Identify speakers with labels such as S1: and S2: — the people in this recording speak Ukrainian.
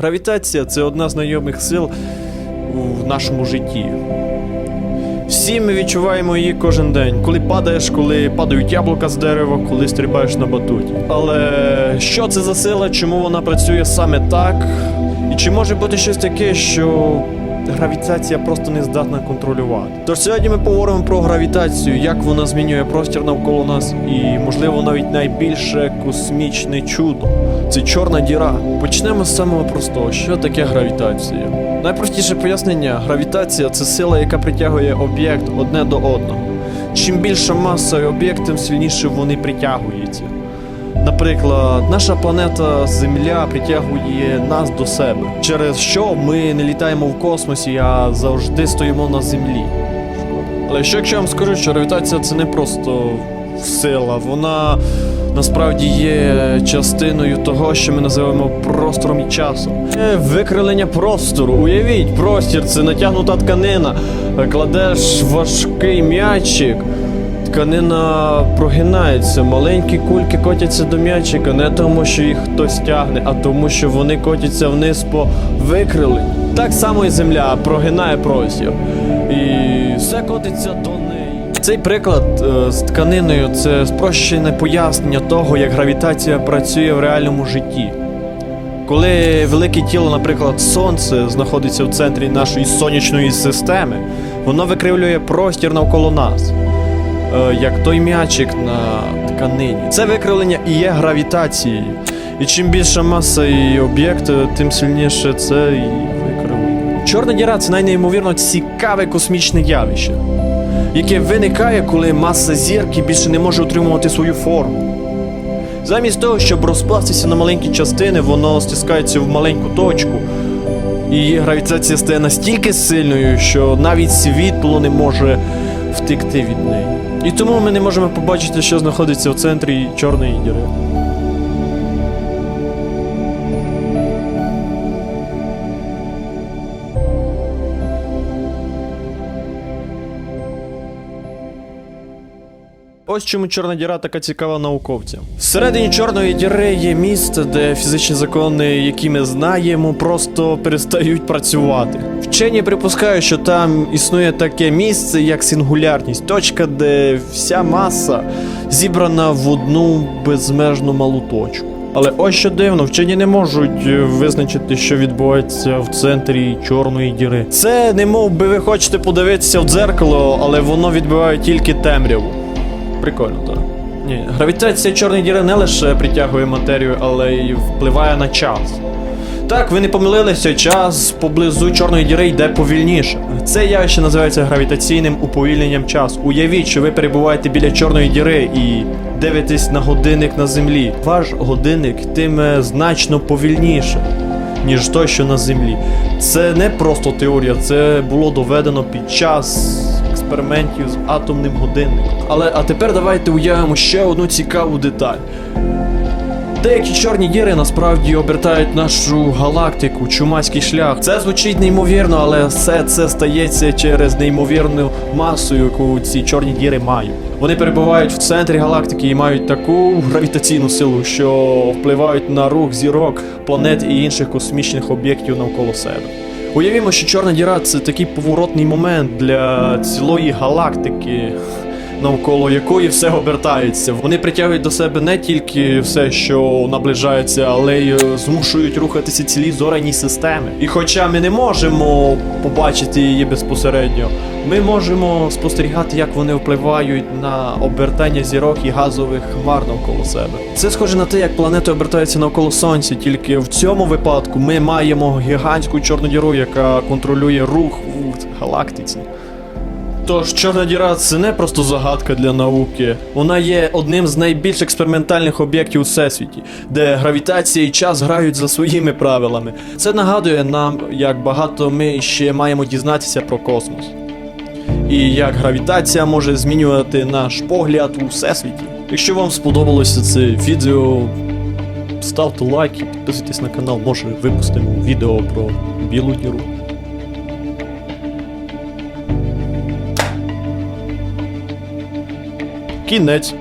S1: Гравітація це одна з найомих сил в нашому житті. Всі ми відчуваємо її кожен день, коли падаєш, коли падають яблука з дерева, коли стрибаєш на батуті. Але що це за сила, чому вона працює саме так? І чи може бути щось таке, що гравітація просто не здатна контролювати? Тож сьогодні ми поговоримо про гравітацію, як вона змінює простір навколо нас, і, можливо, навіть найбільше космічне чудо. Це чорна діра. Почнемо з самого простого, що таке гравітація. Найпростіше пояснення: гравітація це сила, яка притягує об'єкт одне до одного. Чим більша маса об'єкт, тим сильніше вони притягуються. Наприклад, наша планета Земля притягує нас до себе, через що ми не літаємо в космосі, а завжди стоїмо на землі. Але що якщо я вам скажу, що гравітація це не просто сила, вона насправді є частиною того, що ми називаємо простором і часом. Це викрилення простору. Уявіть, простір це натягнута тканина. Кладеш важкий м'ячик. Тканина прогинається, маленькі кульки котяться до м'ячика не тому, що їх хтось тягне, а тому, що вони котяться вниз по викриленню. Так само і земля прогинає простір. І все котиться до неї. Цей приклад е, з тканиною це спрощене пояснення того, як гравітація працює в реальному житті. Коли велике тіло, наприклад, сонце, знаходиться в центрі нашої сонячної системи, воно викривлює простір навколо нас як той м'ячик на тканині. Це викривлення і є гравітацією. І чим більша маса і об'єкт, е, тим сильніше це і викривлення. Чорна діра це найнеймовірно цікаве космічне явище, яке виникає, коли маса зірки більше не може утримувати свою форму. Замість того, щоб розкластися на маленькі частини, воно стискається в маленьку точку. І гравітація стає настільки сильною, що навіть світло не може втекти від неї. І тому ми не можемо побачити, що знаходиться в центрі чорної діри. Ось чому чорна діра така цікава науковцям. Всередині чорної діри є місце, де фізичні закони, які ми знаємо, просто перестають працювати. Вчені припускають, що там існує таке місце, як сингулярність, точка, де вся маса зібрана в одну безмежно малу точку. Але ось що дивно, вчені не можуть е, визначити, що відбувається в центрі чорної діри. Це не мов би ви хочете подивитися в дзеркало, але воно відбиває тільки темряву. Прикольно, так. Ні, гравітація чорної діри не лише притягує матерію, але й впливає на час. Так, ви не помилилися, час поблизу чорної діри йде повільніше. Це явище називається гравітаційним уповільненням часу. Уявіть, що ви перебуваєте біля чорної діри і дивитесь на годинник на землі. Ваш годинник йтиме значно повільніше, ніж той, що на землі. Це не просто теорія, це було доведено під час експериментів з атомним годинником. Але а тепер давайте уявимо ще одну цікаву деталь. Деякі чорні діри насправді обертають нашу галактику, чумацький шлях. Це звучить неймовірно, але все це стається через неймовірну масу, яку ці чорні діри мають. Вони перебувають в центрі галактики і мають таку гравітаційну силу, що впливають на рух зірок, планет і інших космічних об'єктів навколо себе. Уявімо, що чорна діра це такий поворотний момент для цілої галактики навколо якої все обертається. Вони притягують до себе не тільки все, що наближається, але й е, змушують рухатися цілі зоряні системи. І хоча ми не можемо побачити її безпосередньо, ми можемо спостерігати, як вони впливають на обертання зірок і газових хмар навколо себе. Це схоже на те, як планети обертаються навколо сонця, тільки в цьому випадку ми маємо гігантську чорну діру, яка контролює рух в галактиці. Тож чорна діра це не просто загадка для науки. Вона є одним з найбільш експериментальних об'єктів у всесвіті, де гравітація і час грають за своїми правилами. Це нагадує нам, як багато ми ще маємо дізнатися про космос. І як гравітація може змінювати наш погляд у всесвіті. Якщо вам сподобалося це відео, ставте лайк і підписуйтесь на канал, може випустимо відео про білу діру. Кінець.